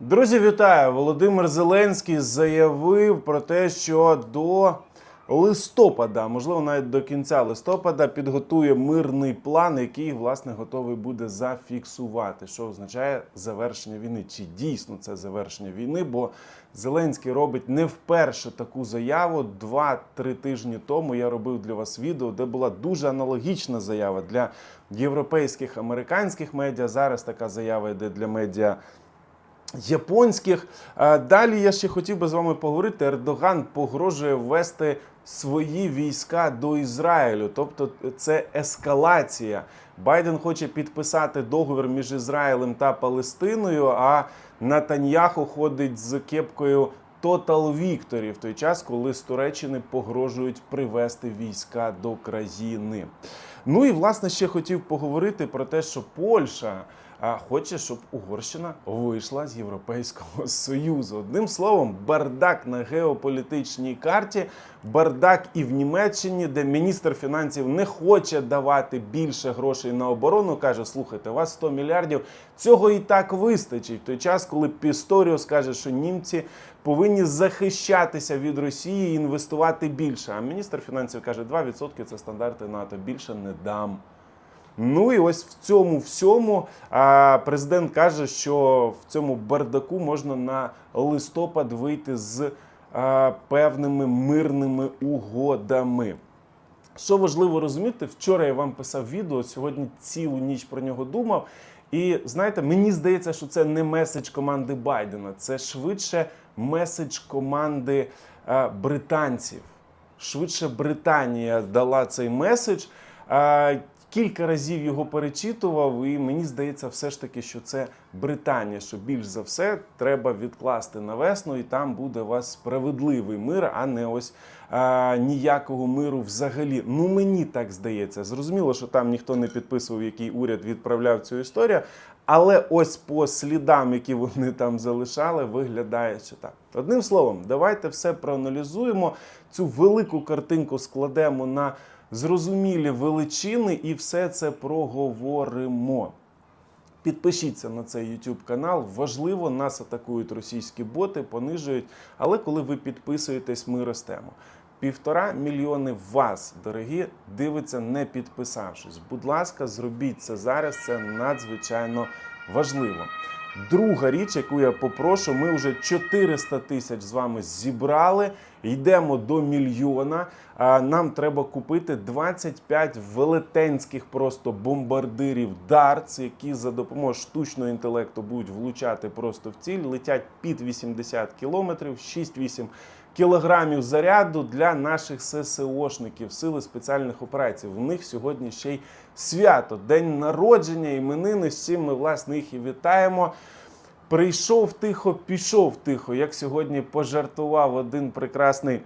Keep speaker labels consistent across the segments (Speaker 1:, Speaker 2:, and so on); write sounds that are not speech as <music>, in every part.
Speaker 1: Друзі, вітаю! Володимир Зеленський заявив про те, що до листопада, можливо, навіть до кінця листопада, підготує мирний план, який власне готовий буде зафіксувати, що означає завершення війни. Чи дійсно це завершення війни? Бо Зеленський робить не вперше таку заяву. Два-три тижні тому я робив для вас відео, де була дуже аналогічна заява для європейських американських медіа. Зараз така заява йде для медіа японських. Е, Далі я ще хотів би з вами поговорити. Ердоган погрожує ввести свої війська до Ізраїлю, тобто це ескалація. Байден хоче підписати договір між Ізраїлем та Палестиною. А Натаньяху ходить з кепкою Total Victory в той час, коли з Туреччини погрожують привести війська до країни. Ну і власне ще хотів поговорити про те, що Польща хоче, щоб Угорщина вийшла з Європейського <laughs> Союзу. Одним словом, бардак на геополітичній карті, бардак і в Німеччині, де міністр фінансів не хоче давати більше грошей на оборону. каже: слухайте, у вас 100 мільярдів, цього і так вистачить. В той час, коли Пісторіус каже, що німці повинні захищатися від Росії і інвестувати більше. А міністр фінансів каже, 2% це стандарти НАТО. Більше не дам. Ну і ось в цьому всьому президент каже, що в цьому бардаку можна на листопад вийти з певними мирними угодами. Що важливо розуміти, вчора я вам писав відео, сьогодні цілу ніч про нього думав. І знаєте, мені здається, що це не меседж команди Байдена, це швидше меседж команди е, британців. Швидше Британія дала цей меседж. Е, Кілька разів його перечитував, і мені здається, все ж таки, що це Британія. Що більш за все треба відкласти на весну, і там буде у вас справедливий мир, а не ось а, ніякого миру взагалі. Ну мені так здається. Зрозуміло, що там ніхто не підписував, який уряд відправляв цю історію. Але ось по слідам, які вони там залишали, виглядає, що так. Одним словом, давайте все проаналізуємо. Цю велику картинку складемо на зрозумілі величини і все це проговоримо. Підпишіться на цей YouTube канал. Важливо, нас атакують російські боти, понижують. Але коли ви підписуєтесь, ми ростемо. Півтора мільйони вас, дорогі, дивиться, не підписавшись. Будь ласка, зробіть це зараз. Це надзвичайно важливо. Друга річ, яку я попрошу, ми вже 400 тисяч з вами зібрали. Йдемо до мільйона. Нам треба купити 25 велетенських просто бомбардирів Дартс, які за допомогою штучного інтелекту будуть влучати просто в ціль. Летять під 80 кілометрів, 6-8 кілограмів заряду для наших ССОшників, сили спеціальних операцій. В них сьогодні ще й свято, день народження, іменини. З цим ми власне їх і вітаємо. Прийшов тихо, пішов тихо. Як сьогодні пожартував один прекрасний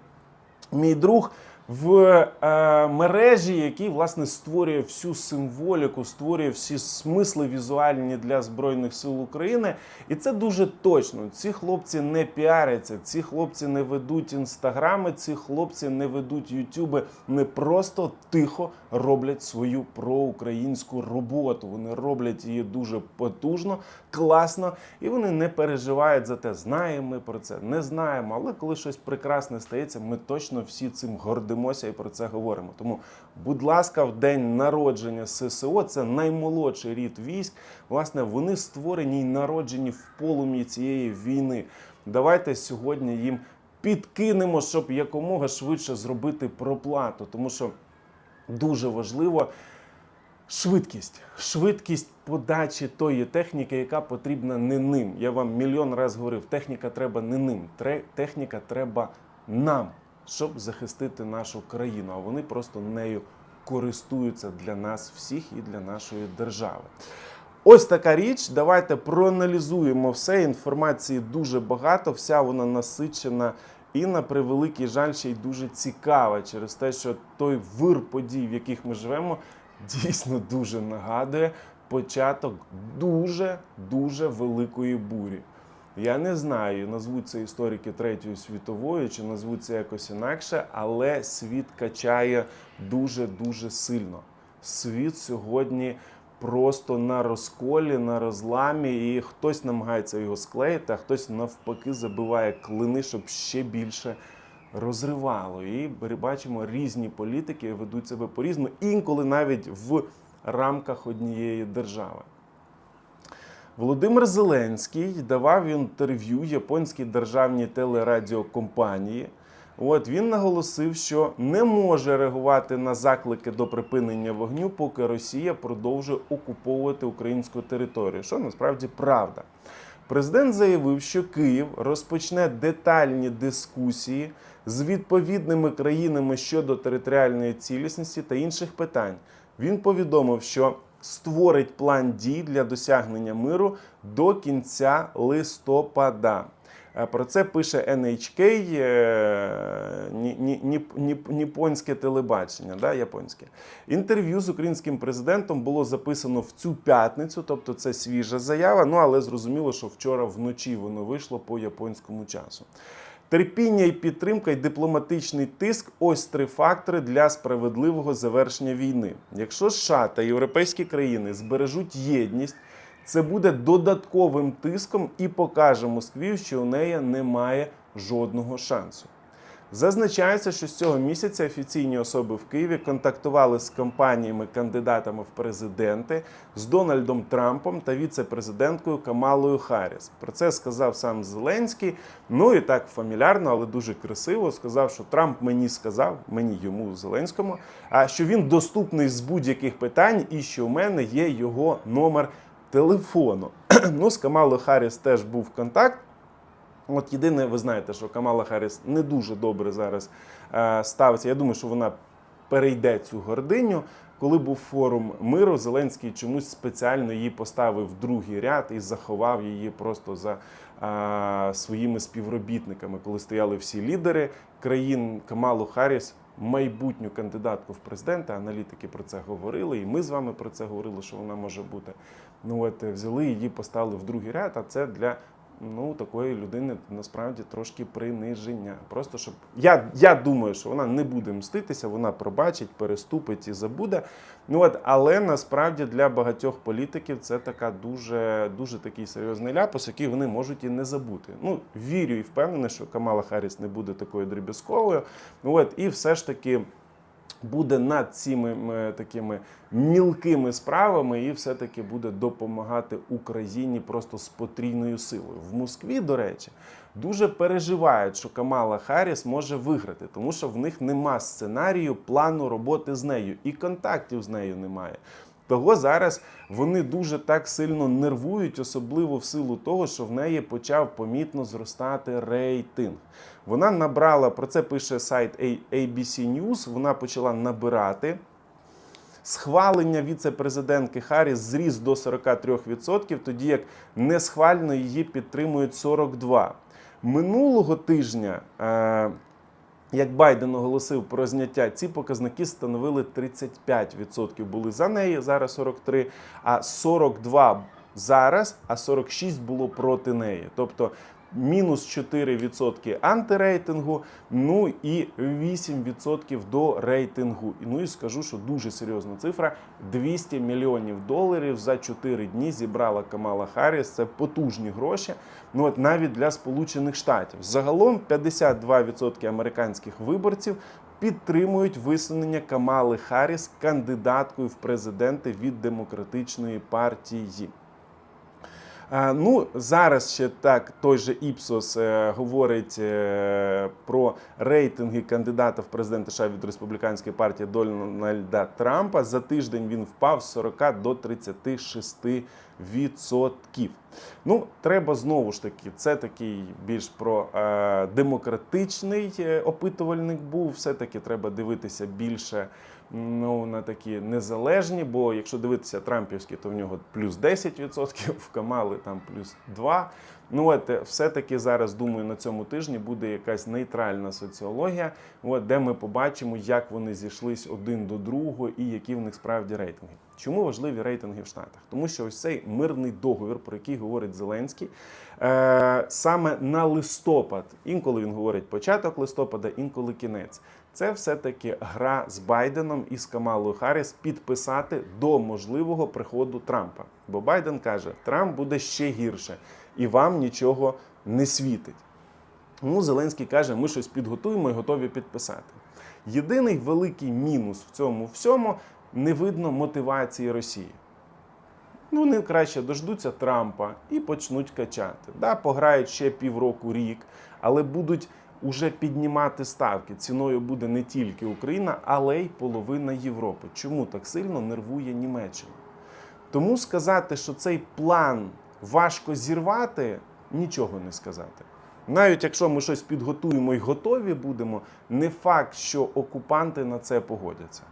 Speaker 1: мій друг в е, мережі, який власне створює всю символіку, створює всі смисли візуальні для збройних сил України. І це дуже точно. Ці хлопці не піаряться, ці хлопці не ведуть інстаграми, ці хлопці не ведуть ютюби. Не просто тихо роблять свою проукраїнську роботу. Вони роблять її дуже потужно, класно, і вони не переживають за те, знаємо ми про це, не знаємо. Але коли щось прекрасне стається, ми точно всі цим гордимося і про це говоримо. Тому, будь ласка, в день народження ССО це наймолодший рід військ. Власне, вони створені й народжені в полум'ї цієї війни. Давайте сьогодні їм підкинемо, щоб якомога швидше зробити проплату, тому що дуже важливо. Швидкість, швидкість подачі тої техніки, яка потрібна не ним. Я вам мільйон разів говорив, техніка треба не ним. Техніка треба нам, щоб захистити нашу країну. А вони просто нею користуються для нас всіх і для нашої держави. Ось така річ. Давайте проаналізуємо все. Інформації дуже багато, вся вона насичена і на превеликий жаль, ще й дуже цікава через те, що той вир подій, в яких ми живемо, дійсно дуже нагадує початок дуже дуже великої бурі. Я не знаю, назвуть це історики Третьої світової чи назвуть це якось інакше, але світ качає дуже дуже сильно. Світ сьогодні просто на розколі, на розламі, і хтось намагається його склеїти, а хтось навпаки забиває клини, щоб ще більше розривало. І бачимо, різні політики ведуть себе по-різному, інколи навіть в рамках однієї держави. Володимир Зеленський давав інтерв'ю японській державній телерадіокомпанії. От він наголосив, що не може реагувати на заклики до припинення вогню, поки Росія продовжує окуповувати українську територію, що насправді правда. Президент заявив, що Київ розпочне детальні дискусії з відповідними країнами щодо територіальної цілісності та інших питань. Він повідомив, що створить план дій для досягнення миру до кінця листопада. Е, Про це пише NHK, е, ні- ні- ні- ні- ніпонське телебачення, да, японське. Інтерв'ю з українським президентом було записано в цю п'ятницю, тобто це свіжа заява. Ну але зрозуміло, що вчора вночі воно вийшло по японському часу. Терпіння і підтримка і дипломатичний тиск ось три фактори для справедливого завершення війни. Якщо США та європейські країни збережуть єдність, це буде додатковим тиском і покаже Москві, що у неї немає жодного шансу. Зазначається, що з цього місяця офіційні особи в Києві контактували з компаніями кандидатами в президенти з Дональдом Трампом та віце-президенткою Камалою Харріс. Про це сказав сам Зеленський. Ну і так фамільярно, але дуже красиво сказав, що Трамп мені сказав, мені йому Зеленському, а що він доступний з будь-яких питань, і що в мене є його номер телефону. <clears throat> ну, з Камалою Харріс теж був контакт. От єдине, ви знаєте, що Камала Харріс не дуже добре зараз е, ставиться. Я думаю, що вона перейде цю гординю. Коли був форум миру, Зеленський чомусь спеціально її поставив другий ряд і заховав її просто за е, своїми співробітниками, коли стояли всі лідери країн Камалу Харріс. Майбутню кандидатку в президенти, аналітики про це говорили, і ми з вами про це говорили, що вона може бути. Ну от е, взяли її, поставили в другий ряд, а це для ну, такої людини насправді трошки приниження. Просто щоб я, я думаю, що вона не буде мститися, вона пробачить, переступить і забуде. Ну от, але насправді для багатьох політиків це така дуже, дуже такий серйозний ляпас, який вони можуть і не забути. Ну, вірю і впевнений, що Камала Харріс не буде такою дріб'язковою. Ну, от, і все ж таки буде над цими такими мілкими справами і все-таки буде допомагати Україні просто з потрійною силою. В Москві, до речі, дуже переживають, що Камала Харріс може виграти, тому що в них нема сценарію, плану роботи з нею, і контактів з нею немає. Того зараз вони дуже так сильно нервують, особливо в силу того, що в неї почав помітно зростати рейтинг. Вона набрала про це пише сайт ABC News, Вона почала набирати. Схвалення віце-президентки Харріс зріс до 43%, тоді як несхвально її підтримують 42%. Минулого тижня. Е- як Байден оголосив про зняття, ці показники становили 35% були за неї, зараз 43, а 42 зараз, а 46 було проти неї. Тобто мінус 4% антирейтингу, ну і 8% до рейтингу. Ну і скажу, що дуже серйозна цифра: 200 мільйонів доларів за 4 дні зібрала Камала Харріс. Це потужні гроші. Ну от навіть для Сполучених Штатів. Загалом 52% американських виборців підтримують висунення Камали Харріс кандидаткою в президенти від демократичної партії. Ну, зараз ще так той же Іпсос е, говорить е, про рейтинги кандидата в президенти США від республіканської партії Дональда Трампа. За тиждень він впав з 40 до 36 відсотків. Ну, треба знову ж таки, це такий більш про е, демократичний опитувальник був. Все-таки треба дивитися більше ну, на такі незалежні, бо якщо дивитися Трампівські, то в нього плюс 10%, в Камали там плюс 2%. Ну от е, все-таки зараз думаю, на цьому тижні буде якась нейтральна соціологія, от, де ми побачимо, як вони зійшлись один до другого і які в них справді рейтинги. Чому важливі рейтинги в Штатах? Тому що ось цей мирний договір, про який говорить Зеленський, е, саме на листопад, інколи він говорить початок листопада, інколи кінець. Це все-таки гра з Байденом і з Камалою Харріс підписати до можливого приходу Трампа. Бо Байден каже, Трамп буде ще гірше, і вам нічого не світить. Тому Зеленський каже, ми щось підготуємо і готові підписати. Єдиний великий мінус в цьому всьому не видно мотивації Росії. Ну, Вони краще дождуться Трампа і почнуть качати. Да, пограють ще півроку рік, але будуть уже піднімати ставки. Ціною буде не тільки Україна, але й половина Європи. Чому так сильно нервує Німеччина? Тому сказати, що цей план важко зірвати, нічого не сказати. Навіть якщо ми щось підготуємо і готові будемо, не факт, що окупанти на це погодяться.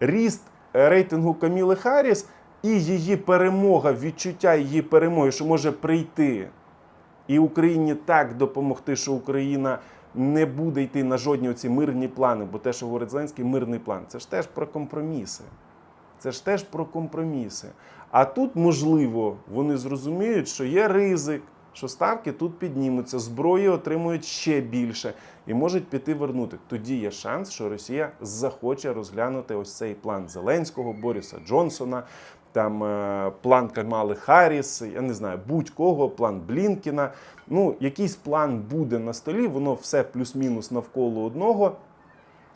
Speaker 1: Ріст рейтингу Каміли Харріс і її перемога, відчуття її перемоги, що може прийти і Україні так допомогти, що Україна не буде йти на жодні оці мирні плани, бо те, що говорить Зеленський, мирний план, це ж теж про компроміси. Це ж теж про компроміси. А тут, можливо, вони зрозуміють, що є ризик, що ставки тут піднімуться, зброї отримують ще більше і можуть піти вернути. Тоді є шанс, що Росія захоче розглянути ось цей план Зеленського, Боріса Джонсона, там е, план Камали Харріс, я не знаю, будь-кого, план Блінкіна. Ну, якийсь план буде на столі, воно все плюс-мінус навколо одного.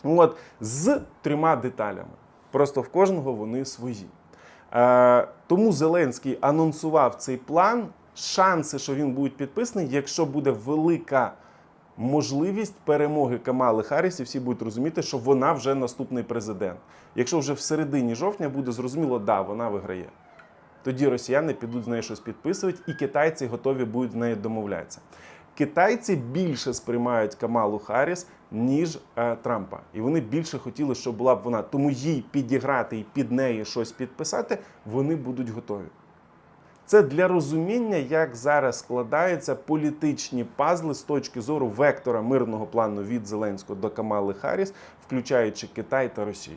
Speaker 1: От, з трьома деталями. Просто в кожного вони свої. Е, тому Зеленський анонсував цей план. Шанси, що він буде підписаний, якщо буде велика можливість перемоги Камали Харріс, і всі будуть розуміти, що вона вже наступний президент. Якщо вже в середині жовтня буде зрозуміло, да, вона виграє. Тоді росіяни підуть з нею щось підписувати, і китайці готові будуть з нею домовлятися. Китайці більше сприймають Камалу Харріс, ніж е, Трампа. І вони більше хотіли, щоб була б вона. Тому їй підіграти і під неї щось підписати, вони будуть готові. Це для розуміння, як зараз складаються політичні пазли з точки зору вектора мирного плану від Зеленського до Камали Харріс, включаючи Китай та Росію.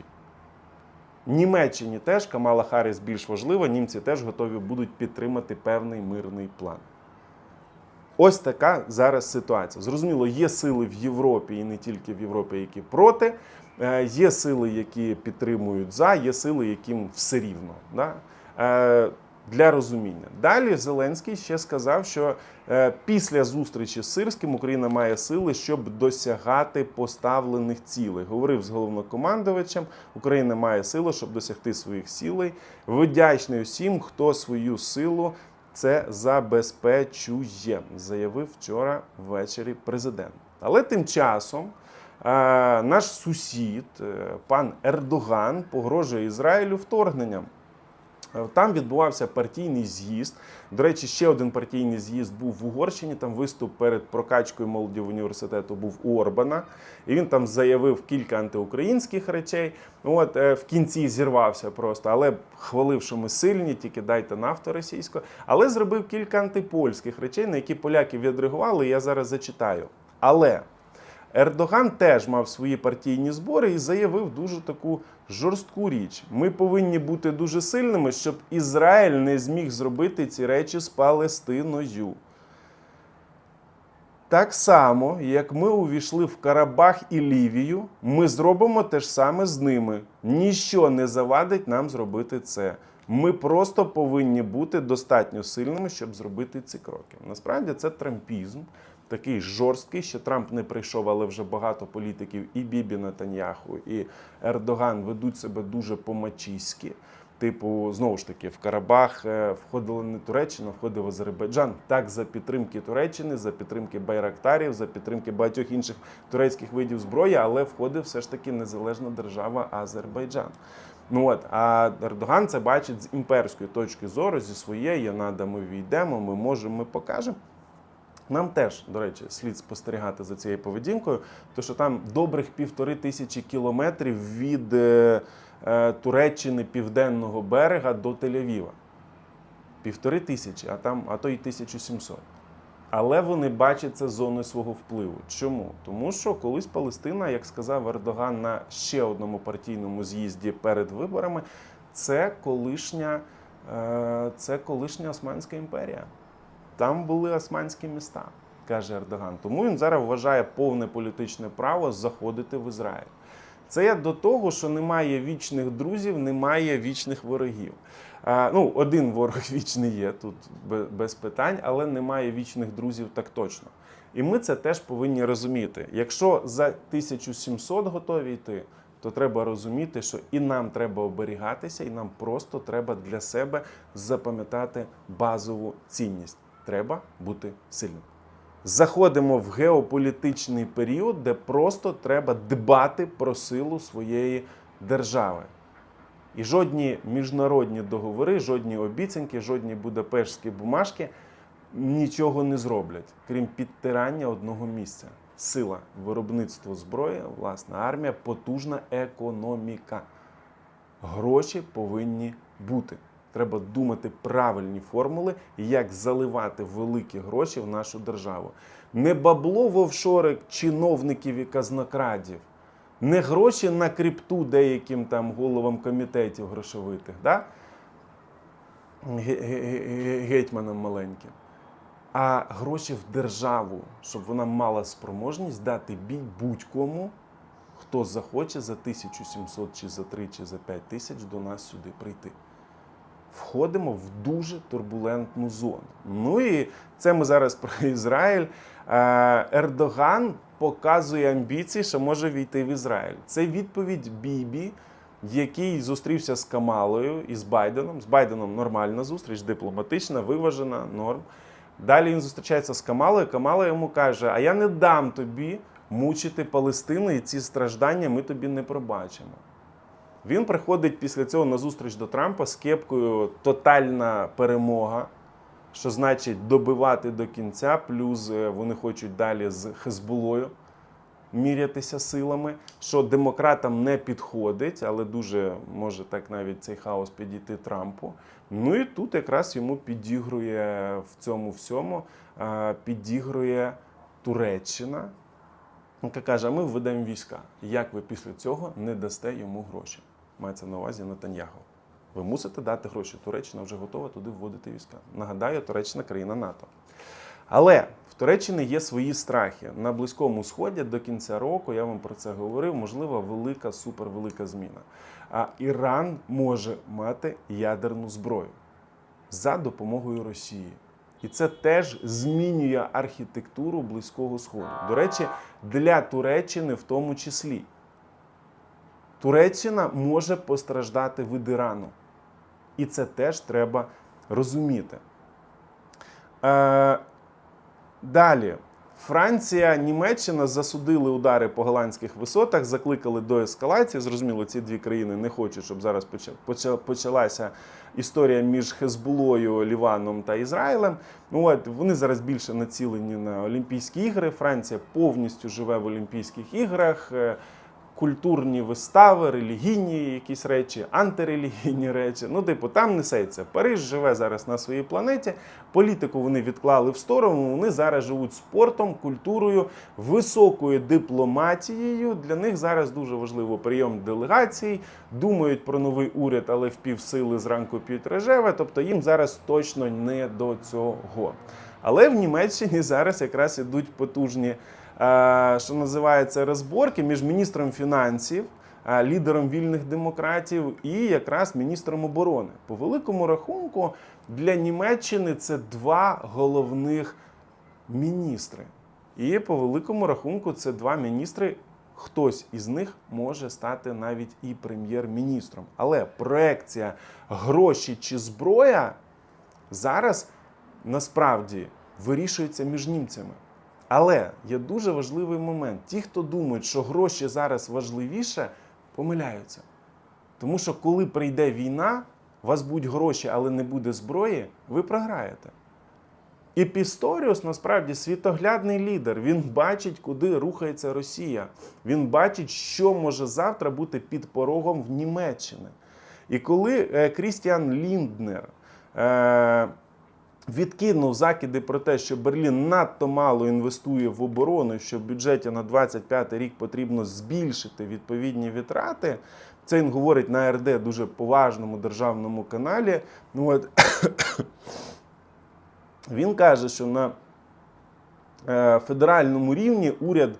Speaker 1: Німеччині теж Камала Харріс більш важлива, німці теж готові будуть підтримати певний мирний план. Ось така зараз ситуація. Зрозуміло, є сили в Європі і не тільки в Європі, які проти. Е, Є сили, які підтримують за, є сили, яким все рівно. Да? Для розуміння. Далі Зеленський ще сказав, що е, після зустрічі з Сирським Україна має сили, щоб досягати поставлених цілей. Говорив з головнокомандувачем, Україна має сили, щоб досягти своїх цілей. Вдячний усім, хто свою силу це забезпечує, заявив вчора ввечері президент. Але тим часом е, наш сусід, е, пан Ердоган, погрожує Ізраїлю вторгненням. Е, Там відбувався партійний з'їзд. До речі, ще один партійний з'їзд був в Угорщині. Там виступ перед прокачкою молоді в університету був у Орбана. І він там заявив кілька антиукраїнських речей. От е, в кінці зірвався просто, але хвалив, що ми сильні, тільки дайте нафту російську. Але зробив кілька антипольських речей, на які поляки відреагували. Я зараз зачитаю. Але Ердоган теж мав свої партійні збори і заявив дуже таку жорстку річ. Ми повинні бути дуже сильними, щоб Ізраїль не зміг зробити ці речі з Палестиною. Так само, як ми увійшли в Карабах і Лівію, ми зробимо те ж саме з ними. Ніщо не завадить нам зробити це. Ми просто повинні бути достатньо сильними, щоб зробити ці кроки. Насправді це трампізм, такий жорсткий, що Трамп не прийшов, але вже багато політиків, і Бібі Нетаньяху, і Ердоган ведуть себе дуже по-мачіськи. Типу, знову ж таки, в Карабах е, входила не Туреччина, входив Азербайджан. Так, за підтримки Туреччини, за підтримки Байрактарів, за підтримки багатьох інших турецьких видів зброї, але входив все ж таки незалежна держава Азербайджан. Ну от, а Ердоган це бачить з імперської точки зору, зі своєї, надо ми війдемо, ми можемо, ми покажемо. Нам теж, до речі, слід спостерігати за цією поведінкою, тому що там добрих півтори тисячі кілометрів від е, е, Туреччини південного берега до Тель-Авіва. Півтори тисячі, а там, а то й 1700. Але вони бачать це зоною свого впливу. Чому? Тому що колись Палестина, як сказав Ердоган на ще одному партійному з'їзді перед виборами, це колишня, е, це колишня Османська імперія. Там були османські міста. каже Ердоган. Тому він зараз вважає повне політичне право заходити в Ізраїль. Це до того, що немає вічних друзів, немає вічних ворогів. А, ну, один ворог <laughs> вічний є тут без питань, але немає вічних друзів так точно. І ми це теж повинні розуміти. Якщо за 1700 готові йти, то треба розуміти, що і нам треба оберігатися, і нам просто треба для себе запам'ятати базову цінність. Треба бути сильним. Заходимо в геополітичний період, де просто треба дбати про силу своєї держави. І жодні міжнародні договори, жодні обіцянки, жодні будапештські бумажки нічого не зроблять, крім підтирання одного місця. Сила, виробництво зброї, власна армія, потужна економіка. Гроші повинні бути. Треба думати правильні формули, як заливати великі гроші в нашу державу. Не бабло в офшори чиновників і казнокрадів, не гроші на крипту деяким там головам комітетів грошовитих, да? ге- ге- ге- гетьманам маленьким, а гроші в державу, щоб вона мала спроможність дати бій будь-кому, хто захоче за 1700 чи за 3 чи за 5 тисяч до нас сюди прийти. Входимо в дуже турбулентну зону. Ну і це ми зараз про Ізраїль. Е, Ердоган показує амбіції, що може війти в Ізраїль. Це відповідь Бібі, який зустрівся з Камалою і з Байденом. З Байденом нормальна зустріч, дипломатична, виважена, норм. Далі він зустрічається з Камалою. Камала йому каже: А я не дам тобі мучити Палестину, і ці страждання ми тобі не пробачимо. Він приходить після цього на зустріч до Трампа з кепкою тотальна перемога, що значить добивати до кінця, плюс е, вони хочуть далі з Хезболою мірятися силами, що демократам не підходить, але дуже може так навіть цей хаос підійти Трампу. Ну і тут якраз йому підігрує в цьому всьому, підігрує Туреччина, яка каже: ми введемо війська. Як ви після цього не дасте йому гроші? Мається на увазі Нетаньяху. Ви мусите дати гроші. Туреччина вже готова туди вводити війська. Нагадаю, Туреччина країна НАТО. Але в Туреччині є свої страхи. На Близькому Сході до кінця року, я вам про це говорив, можлива велика, супервелика зміна. А Іран може мати ядерну зброю за допомогою Росії. І це теж змінює архітектуру Близького Сходу. До речі, для Туреччини в тому числі. Туреччина може постраждати від Ірану. І це теж треба розуміти. Е, далі. Франція, Німеччина засудили удари по голландських висотах, закликали до ескалації. Зрозуміло, ці дві країни не хочуть, щоб зараз поча- поча- почалася історія між Хезбулою, Ліваном та Ізраїлем. Ну от вони зараз більше націлені на Олімпійські ігри. Франція повністю живе в Олімпійських іграх. Культурні вистави, релігійні якісь речі, антирелігійні речі. Ну, типу, там несеться. Париж живе зараз на своїй планеті. Політику вони відклали в сторону. Вони зараз живуть спортом, культурою, високою дипломатією. Для них зараз дуже важливо прийом делегацій. Думають про новий уряд, але в півсили зранку п'ють рожеве. Тобто їм зараз точно не до цього. Але в Німеччині зараз якраз ідуть потужні що називається розборки між міністром фінансів, е, лідером вільних демократів і якраз міністром оборони. По великому рахунку для Німеччини це два головних міністри. І по великому рахунку це два міністри. Хтось із них може стати навіть і прем'єр-міністром. Але проекція гроші чи зброя зараз насправді вирішується між німцями. Але є дуже важливий момент. Ті, хто думають, що гроші зараз важливіше, помиляються. Тому що коли прийде війна, у вас будуть гроші, але не буде зброї, ви програєте. І Пісторіус насправді світоглядний лідер. Він бачить, куди рухається Росія. Він бачить, що може завтра бути під порогом в Німеччини. І коли е, Крістіан Лінднер е, відкинув закиди про те, що Берлін надто мало інвестує в оборону, що в бюджеті на 25 рік потрібно збільшити відповідні витрати. Це він говорить на РД дуже поважному державному каналі. Ну, от, <coughs> він каже, що на е, федеральному рівні уряд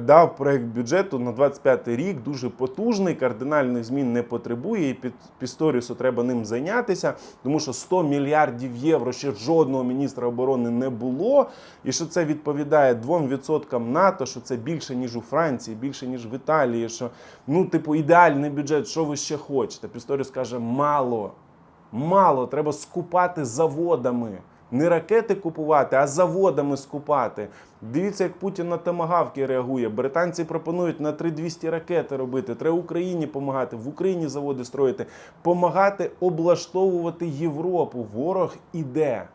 Speaker 1: дав проект бюджету на 25 рік дуже потужний, кардинальних змін не потребує. І під Пісторісу треба ним зайнятися, тому що 100 мільярдів євро ще жодного міністра оборони не було. І що це відповідає 2% НАТО, що це більше ніж у Франції, більше ніж в Італії. Що ну, типу, ідеальний бюджет, що ви ще хочете? Пісторіс каже, мало. Мало, треба скупати заводами. Не ракети купувати, а заводами скупати. Дивіться, як Путін на томагавки реагує. Британці пропонують на 3200 ракети робити. Треба Україні допомагати, в Україні заводи строїти, помагати облаштовувати Європу. Ворог іде.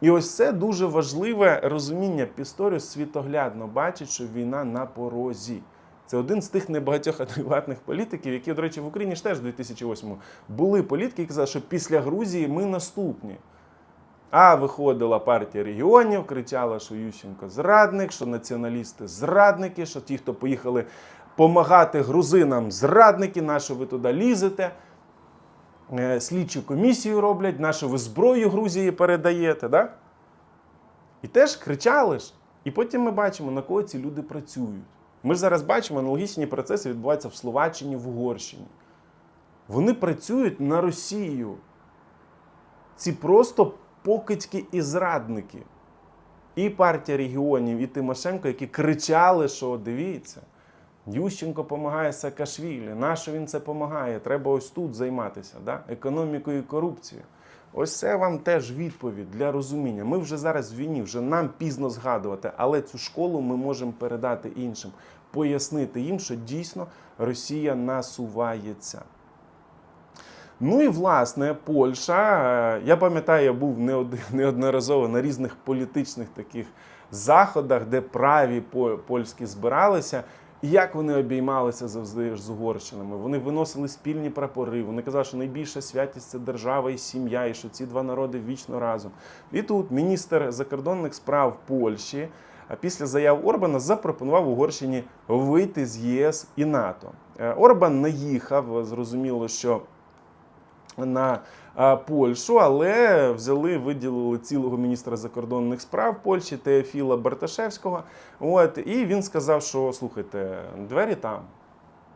Speaker 1: І ось це дуже важливе розуміння. Пісторіус світоглядно бачить, що війна на порозі. Це один з тих небагатьох <laughs> адекватних політиків, які, до речі, в Україні ж теж в 2008-му були політики, які казали, що після Грузії ми наступні. А виходила партія регіонів, кричала, що Ющенко зрадник, що націоналісти зрадники, що ті, хто поїхали помагати грузинам, зрадники, на що ви туди лізете. Е, Слідчу комісію роблять, на що ви зброю Грузії передаєте. Да? І теж кричали ж. І потім ми бачимо, на кого ці люди працюють. Ми ж зараз бачимо, аналогічні процеси відбуваються в Словаччині, в Угорщині. Вони працюють на Росію. Ці просто покидьки і зрадники. І партія регіонів, і Тимошенко, які кричали, що дивіться, Ющенко допомагає Саакашвілі, нащо він це допомагає? Треба ось тут займатися, да? економікою і корупцією. Ось це вам теж відповідь для розуміння. Ми вже зараз в війні, вже нам пізно згадувати, але цю школу ми можемо передати іншим, пояснити їм, що дійсно Росія насувається. Ну і власне Польща. Е, Я пам'ятаю, я був <laughs> неодноразово на різних політичних таких заходах, де праві по- польські збиралися. І як вони обіймалися завжди з Угорщинами. Вони виносили спільні прапори. Вони казали, що найбільша святість це держава і сім'я, і що ці два народи вічно разом. І тут міністр закордонних справ Польщі а після заяв Орбана запропонував Угорщині вийти з ЄС і НАТО. Е, Орбан наїхав, зрозуміло, що на Польщу, але взяли, виділили цілого міністра закордонних справ Польщі Теофіла Барташевського. От, і він сказав, що слухайте, двері там.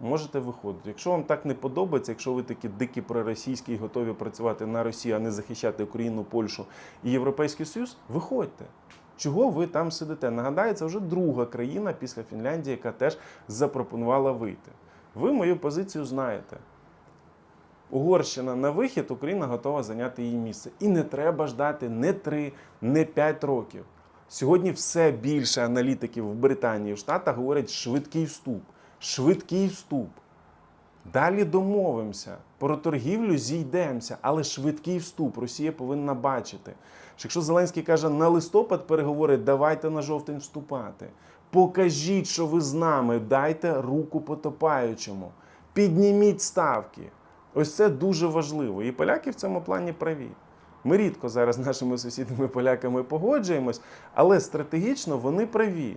Speaker 1: Можете виходити. Якщо вам так не подобається, якщо ви такі дикі проросійські і готові працювати на Росію, а не захищати Україну, Польщу і Європейський Союз, виходьте. Чого ви там сидите? Нагадаю, це вже друга країна після Фінляндії, яка теж запропонувала вийти. Ви мою позицію знаєте. Угорщина на вихід, Україна готова зайняти її місце. І не треба ждати не 3, не 5 років. Сьогодні все більше аналітиків в Британії, в Штатах говорять швидкий вступ. Швидкий вступ. Далі домовимося. Про торгівлю зійдемося, але швидкий вступ Росія повинна бачити. Що якщо Зеленський каже на листопад переговори, давайте на жовтень вступати. Покажіть, що ви з нами, дайте руку потопаючому, підніміть ставки. Ось це дуже важливо. І поляки в цьому плані праві. Ми рідко зараз з нашими сусідами поляками погоджуємось, але стратегічно вони праві.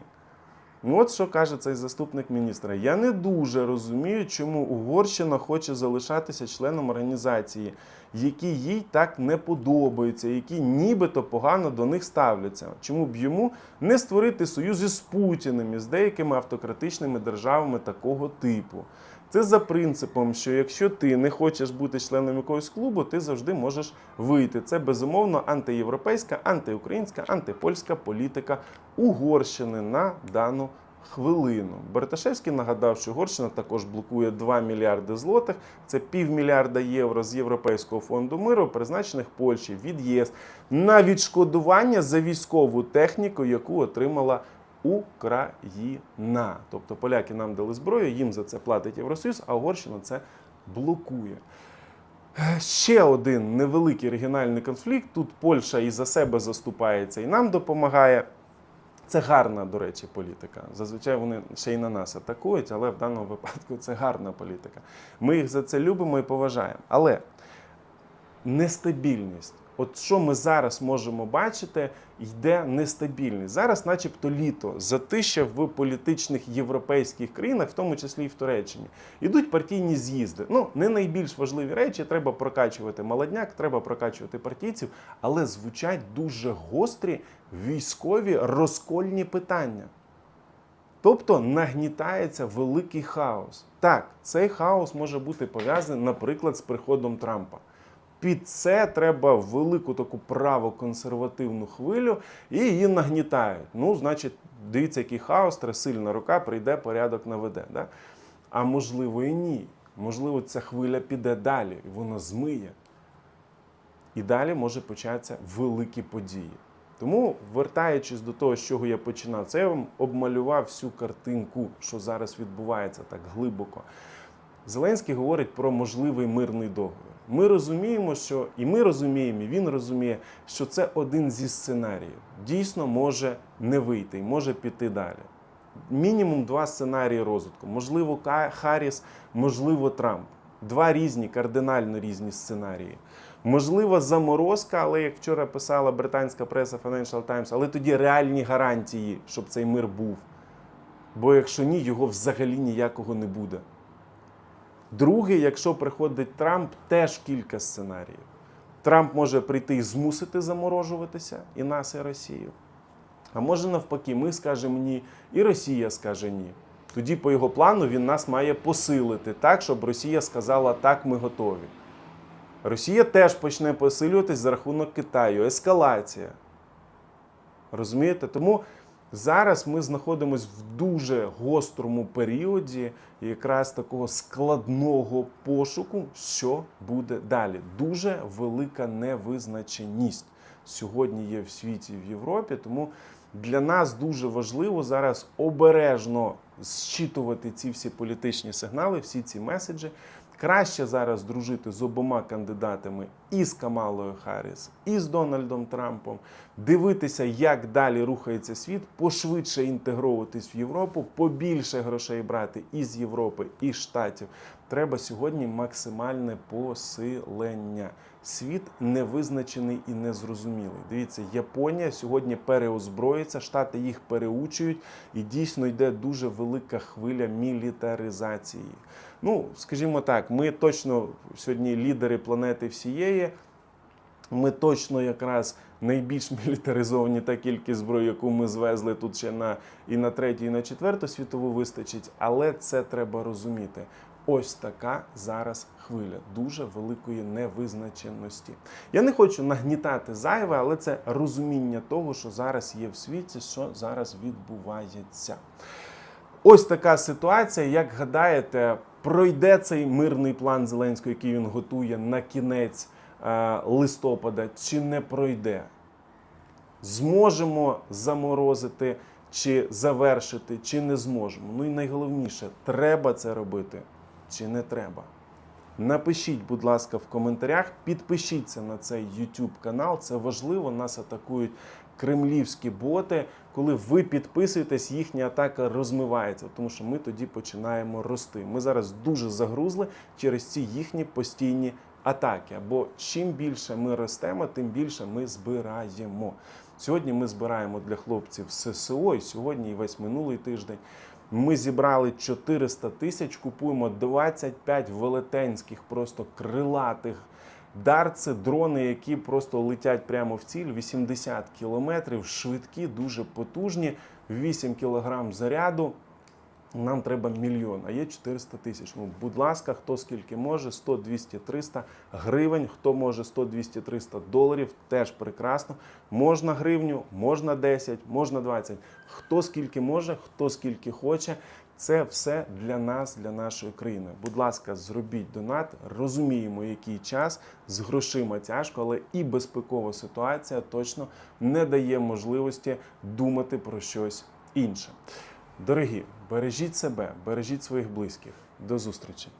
Speaker 1: Ну, от що каже цей заступник міністра. Я не дуже розумію, чому Угорщина хоче залишатися членом організації, які їй так не подобаються, які нібито погано до них ставляться. Чому б йому не створити союз із Путіним і з деякими автократичними державами такого типу? Це за принципом, що якщо ти не хочеш бути членом якогось клубу, ти завжди можеш вийти. Це безумовно антиєвропейська, антиукраїнська, антипольська політика Угорщини на дану хвилину. Берташевський нагадав, що Угорщина також блокує 2 мільярди злотих. Це півмільярда євро з Європейського фонду миру, призначених Польщі від ЄС на відшкодування за військову техніку, яку отримала Україна. Тобто поляки нам дали зброю, їм за це платить Євросоюз, а Угорщина це блокує. Ще один невеликий регіональний конфлікт. Тут Польща і за себе заступається, і нам допомагає. Це гарна, до речі, політика. Зазвичай вони ще й на нас атакують, але в даному випадку це гарна політика. Ми їх за це любимо і поважаємо. Але нестабільність. От що ми зараз можемо бачити, йде нестабільність. Зараз, начебто, літо затища в політичних європейських країнах, в тому числі і в Туреччині. Ідуть партійні з'їзди. Ну, не найбільш важливі речі. Треба прокачувати молодняк, треба прокачувати партійців, але звучать дуже гострі військові розкольні питання. Тобто нагнітається великий хаос. Так, цей хаос може бути пов'язаний, наприклад, з приходом Трампа. Під це треба велику таку правоконсервативну хвилю і її нагнітають. Ну, значить, дивіться, який хаос, сильна рука, прийде, порядок наведе. Да? А можливо і ні. Можливо, ця хвиля піде далі, і вона змиє. І далі може початися великі події. Тому, вертаючись до того, з чого я починав, це я вам обмалював всю картинку, що зараз відбувається так глибоко. Зеленський говорить про можливий мирний договір. Ми розуміємо, що і ми розуміємо, і він розуміє, що це один зі сценаріїв. Дійсно може не вийти і може піти далі. Мінімум два сценарії розвитку. Можливо, Харріс, можливо, Трамп. Два різні, кардинально різні сценарії. Можливо, заморозка, але як вчора писала британська преса Financial Times, але тоді реальні гарантії, щоб цей мир був. Бо якщо ні, його взагалі ніякого не буде. Другий, якщо приходить Трамп, теж кілька сценаріїв. Трамп може прийти і змусити заморожуватися і нас, і Росію. А може навпаки, ми скажемо ні, і Росія скаже ні. Тоді, по його плану, він нас має посилити так, щоб Росія сказала так, ми готові. Росія теж почне посилюватись за рахунок Китаю. Ескалація. Розумієте? Тому зараз ми знаходимося в дуже гострому періоді якраз такого складного пошуку, що буде далі. Дуже велика невизначеність сьогодні є в світі в Європі. Тому для нас дуже важливо зараз обережно зчитувати ці всі політичні сигнали, всі ці меседжі. Краще зараз дружити з обома кандидатами і з Камалою Харріс, і з Дональдом Трампом, дивитися, як далі рухається світ, пошвидше інтегровуватись в Європу, побільше грошей брати і з Європи, і Штатів. Треба сьогодні максимальне посилення. Світ невизначений і незрозумілий. Дивіться, Японія сьогодні переозброїться, Штати їх переучують, і дійсно йде дуже велика хвиля мілітаризації. Ну, скажімо так, ми точно сьогодні лідери планети всієї. Ми точно якраз найбільш мілітаризовані та кількість зброї, яку ми звезли тут ще на і на третю, і на четверту світову вистачить. Але це треба розуміти. Ось така зараз хвиля дуже великої невизначеності. Я не хочу нагнітати зайве, але це розуміння того, що зараз є в світі, що зараз відбувається. Ось така ситуація. Як гадаєте, пройде цей мирний план Зеленського, який він готує на кінець е, листопада, чи не пройде? Зможемо заморозити чи завершити, чи не зможемо. Ну і найголовніше, треба це робити, чи не треба. Напишіть, будь ласка, в коментарях, підпишіться на цей YouTube канал. Це важливо. Нас атакують кремлівські боти. Коли ви підписуєтесь, їхня атака розмивається, тому що ми тоді починаємо рости. Ми зараз дуже загрузли через ці їхні постійні атаки. Бо чим більше ми ростемо, тим більше ми збираємо. Сьогодні ми збираємо для хлопців ССО, і сьогодні і весь минулий тиждень. Ми зібрали 400 тисяч, купуємо 25 велетенських, просто крилатих дар. Це дрони, які просто летять прямо в ціль, 80 кілометрів, швидкі, дуже потужні, 8 кілограм заряду. Нам треба мільйон, а є 400 тисяч. Ну, будь ласка, хто скільки може, 100, 200, 300 гривень, хто може 100, 200, 300 доларів, теж прекрасно. Можна гривню, можна 10, можна 20. Хто скільки може, хто скільки хоче. Це все для нас, для нашої країни. Будь ласка, зробіть донат. Розуміємо, який час з грошима тяжко, але і безпекова ситуація точно не дає можливості думати про щось інше. Дорогі, бережіть себе, бережіть своїх близьких. До зустрічі!